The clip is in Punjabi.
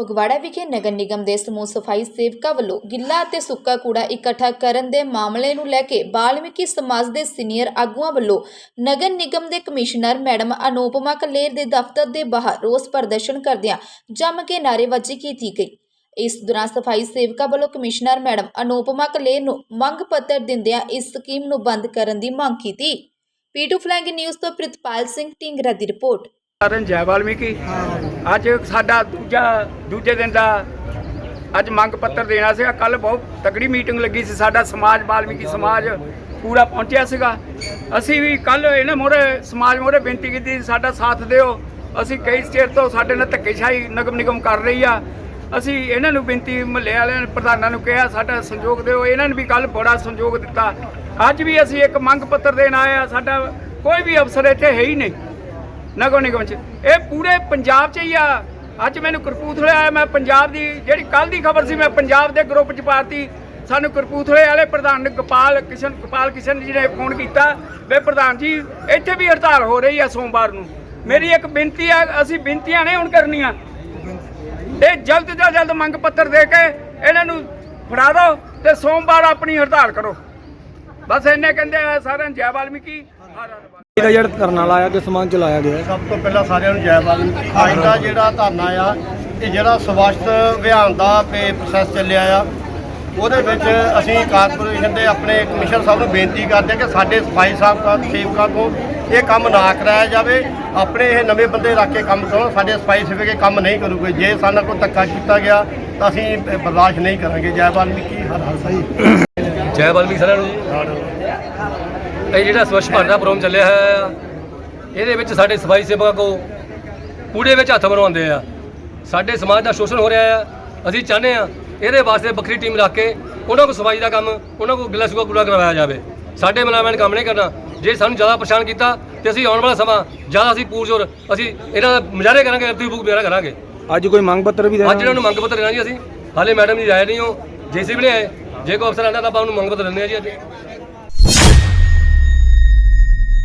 ਫਗਵਾੜਾ ਵਿਖੇ ਨਗਰ ਨਿਗਮ ਦੇ ਸਮੂਹ ਸਫ਼ਾਈ ਸੇਵਕਾਂ ਵੱਲੋਂ ਗਿੱਲਾ ਅਤੇ ਸੁੱਕਾ ਕੂੜਾ ਇਕੱਠਾ ਕਰਨ ਦੇ ਮਾਮਲੇ ਨੂੰ ਲੈ ਕੇ ਬਾਲਮਿਕੀ ਸਮਾਜ ਦੇ ਸੀਨੀਅਰ ਆਗੂਆਂ ਵੱਲੋਂ ਨਗਰ ਨਿਗਮ ਦੇ ਕਮਿਸ਼ਨਰ ਮੈਡਮ ਅਨੂਪਮਾ ਕਲੇਰ ਦੇ ਦਫ਼ਤਰ ਦੇ ਬਾਹਰ ਰੋਸ ਪ੍ਰਦਰਸ਼ਨ ਕਰਦਿਆਂ ਜੰਮ ਕੇ ਨਾਅਰੇਬਾਜ਼ੀ ਕੀਤੀ ਗਈ। ਇਸ ਦੌਰਾਨ ਸਫ਼ਾਈ ਸੇਵਕਾਂ ਵੱਲੋਂ ਕਮਿਸ਼ਨਰ ਮੈਡਮ ਅਨੂਪਮਾ ਕਲੇਰ ਨੂੰ ਮੰਗ ਪੱਤਰ ਦਿੰਦਿਆਂ ਇਸ ਸਕੀਮ ਨੂੰ ਬੰਦ ਕਰਨ ਦੀ ਮੰਗ ਕੀਤੀ। ਪੀਟੂ ਫਲੈਂਗ ਨਿਊਜ਼ ਤੋਂ ਪ੍ਰਿਤਪਾਲ ਸਿੰਘ ਢਿੰਗਰਾ ਦੀ ਰਿਪੋਰਟ। ਕਾਰਨ ਜੈ ਵਾਲਮੀਕੀ। ਅੱਜ ਸਾਡਾ ਦੂਜਾ ਦੂਜੇ ਦਿਨ ਦਾ ਅੱਜ ਮੰਗ ਪੱਤਰ ਦੇਣਾ ਸੀਗਾ। ਕੱਲ ਬਹੁਤ ਤਕੜੀ ਮੀਟਿੰਗ ਲੱਗੀ ਸੀ। ਸਾਡਾ ਸਮਾਜ ਵਾਲਮੀਕੀ ਸਮਾਜ ਪੂਰਾ ਪਹੁੰਚਿਆ ਸੀਗਾ। ਅਸੀਂ ਵੀ ਕੱਲ ਇਹਨਾਂ ਮੋਰੇ ਸਮਾਜ ਮੋਰੇ ਬੇਨਤੀ ਕੀਤੀ ਸੀ, ਸਾਡਾ ਸਾਥ ਦਿਓ। ਅਸੀਂ ਕਈ ਸਟੇਟ ਤੋਂ ਸਾਡੇ ਨਾਲ ਧੱਕੇਸ਼ਾਹੀ ਨਗਮ ਨਿਗਮ ਕਰ ਰਹੀ ਆ। ਅਸੀਂ ਇਹਨਾਂ ਨੂੰ ਬੇਨਤੀ ਮਹੱਲੇ ਵਾਲਿਆਂ ਪ੍ਰਧਾਨਾਂ ਨੂੰ ਕਿਹਾ ਸਾਡਾ ਸੰਯੋਗ ਦਿਓ। ਇਹਨਾਂ ਨੇ ਵੀ ਕੱਲ ਬੜਾ ਸੰਯੋਗ ਦਿੱਤਾ। ਅੱਜ ਵੀ ਅਸੀਂ ਇੱਕ ਮੰਗ ਪੱਤਰ ਦੇਣ ਆਏ ਆ। ਸਾਡਾ ਕੋਈ ਵੀ ਅਫਸਰ ਇੱਥੇ ਹੈ ਹੀ ਨਹੀਂ। ਨਗਰ ਨਿਗਮ ਚ। ਇਹ ਪੂਰੇ ਪੰਜਾਬ ਚ ਹੀ ਆ। ਅੱਜ ਮੈਨੂੰ ਕਰਪੂਥਲੇ ਆਇਆ, ਮੈਂ ਪੰਜਾਬ ਦੀ ਜਿਹੜੀ ਕੱਲ ਦੀ ਖਬਰ ਸੀ, ਮੈਂ ਪੰਜਾਬ ਦੇ ਗਰੁੱਪ ਚ ਪਾਤੀ। ਸਾਨੂੰ ਕਰਪੂਥਲੇ ਵਾਲੇ ਪ੍ਰਧਾਨ ਗੋਪਾਲ ਕਿਸ਼ਨ ਗੋਪਾਲ ਕਿਸ਼ਨ ਜੀ ਨੇ ਫੋਨ ਕੀਤਾ, ਵੇ ਪ੍ਰਧਾਨ ਜੀ, ਇੱਥੇ ਵੀ ਹੜਤਾਲ ਹੋ ਰਹੀ ਆ ਸੋਮਵਾਰ ਨੂੰ। ਮੇਰੀ ਇੱਕ ਬੇਨਤੀ ਆ, ਅਸੀਂ ਬੇਨਤੀਆਂ ਨੇ ਹੁਣ ਕਰਨੀਆਂ। ਇਹ ਜਲਦ ਤੋਂ ਜਲਦ ਮੰਗ ਪੱਤਰ ਦੇ ਕੇ ਇਹਨਾਂ ਨੂੰ ਫੜਾ ਦਿਓ ਤੇ ਸੋਮਵਾਰ ਆਪਣੀ ਹੜਤਾਲ ਕਰੋ। ਬਸ ਇੰਨੇ ਕਹਿੰਦੇ ਆ ਸਾਰਿਆਂ ਨੂੰ ਜੈ ਵਾਲਮੀਕੀ ਹਰ ਹਰ ਵਾਲਮੀਕੀ। ਇਹਦਾ ਜਿਹੜਾ ਧਰਨਾ ਲਾਇਆ ਕਿ ਸਮਾਨ ਚਲਾਇਆ ਗਿਆ ਸਭ ਤੋਂ ਪਹਿਲਾਂ ਸਾਰਿਆਂ ਨੂੰ ਜੈ ਬਾਲਮੀਕੀ ਅੱਜ ਦਾ ਜਿਹੜਾ ਧਰਨਾ ਆ ਇਹ ਜਿਹੜਾ ਸਵਸਥ ਅਭਿਆਨ ਦਾ ਪ੍ਰੋਸੈਸ ਚੱਲਿਆ ਆ ਉਹਦੇ ਵਿੱਚ ਅਸੀਂ ਕਾਰਪੋਰੇਸ਼ਨ ਦੇ ਆਪਣੇ ਕਮਿਸ਼ਨਰ ਸਾਹਿਬ ਨੂੰ ਬੇਨਤੀ ਕਰਦੇ ਹਾਂ ਕਿ ਸਾਡੇ ਸਫ਼ਾਈ ਸਾਹਿਬ ਸੇਵਕਾਂ ਤੋਂ ਇਹ ਕੰਮ ਨਾ ਕਰਾਇਆ ਜਾਵੇ। ਆਪਣੇ ਇਹ ਨਵੇਂ ਬੰਦੇ ਰੱਖ ਕੇ ਕੰਮ ਕਰੋ ਸਾਡੇ ਸਫ਼ਾਈ ਸੇਵਕ ਇਹ ਕੰਮ ਨਹੀਂ ਕਰੂਗੇ। ਜੇ ਸਾਡੇ ਕੋਲ ਧੱਕਾ ਕੀਤਾ ਗਿਆ ਤਾਂ ਅਸੀਂ ਬਰਦਾਸ਼ਤ ਨਹੀਂ ਕਰਾਂਗੇ। ਜੈ ਬਾਲਮੀਕੀ ਹਰ ਹਰ ਸਹੀ। ਜੈ ਬਲਮੀ ਸਾਰਿਆਂ ਨੂੰ। ਜੀ ਇਹ ਜਿਹੜਾ ਸਵੱਛ ਭਾਰਤ ਦਾ ਪ੍ਰੋਗਰਾਮ ਚੱਲਿਆ ਹੈ ਆ, ਇਹਦੇ ਵਿੱਚ ਸਾਡੇ ਸਫ਼ਾਈ ਸੇਵਕਾਂ ਕੋ ਕੂੜੇ ਵਿੱਚ ਹੱਥ ਮਰਵਾਉਂਦੇ ਆ। ਸਾਡੇ ਸਮਾਜ ਦਾ ਸ਼ੋਸ਼ਣ ਹੋ ਰਿਹਾ ਆ। ਅਸੀਂ ਚਾਹੁੰਦੇ ਆ ਇਹਦੇ ਵਾਸਤੇ ਵੱਖਰੀ ਟੀਮ ਰੱਖ ਕੇ ਉਹਨਾਂ ਕੋ ਸਫ਼ਾਈ ਦਾ ਕੰਮ ਉਹਨਾਂ ਕੋ ਗਿੱਲਾ ਸੁੱਕਾ ਕੂੜਾ ਕਰਵਾਇਆ ਜਾਵੇ। ਸਾਡੇ ਮਲਾਮੈਨ ਕੰਮ ਨਹੀਂ ਕਰਨਾ। ਜੇ ਸਾਨੂੰ ਜ਼ਿਆਦਾ ਪਰੇਸ਼ਾਨ ਕੀਤਾ ਤੇ ਅਸੀਂ ਆਉਣ ਵਾਲਾ ਸਮਾਂ ਜ਼ਿਆਦਾ ਅਸੀਂ ਪੂਰਜੋਰ ਅਸੀਂ ਇਹਨਾਂ ਦਾ ਮੁਜ਼ਾਹਰੇ ਕਰਾਂਗੇ ਅਰਥੀ ਬੁੱਕ ਮੁਜ਼ਾਹਰਾ ਕਰਾਂਗੇ। ਅੱਜ ਕੋਈ ਮੰਗ ਪੱਤਰ ਵੀ ਦੇਣਾ? ਅੱਜ ਇਹਨਾਂ ਨੂੰ ਮੰਗ ਪੱਤਰ ਦੇਣਾ ਜੀ ਅਸੀਂ। ਹਾਲੇ ਮੈਡਮ ਜੀ ਆਏ ਨਹੀਂ ਹੋ ਜੇਸੀਬੀ ਨੇ ਆਏ। ਜੇ ਕੋਈ ਅਫਸਰ ਆਉਂਦਾ ਤਾਂ ਆਪਾਂ ਉਹਨੂੰ ਮੰਗ ਪੱਤਰ ਦਿੰਦੇ ਆ ਜੀ ਅੱਜ।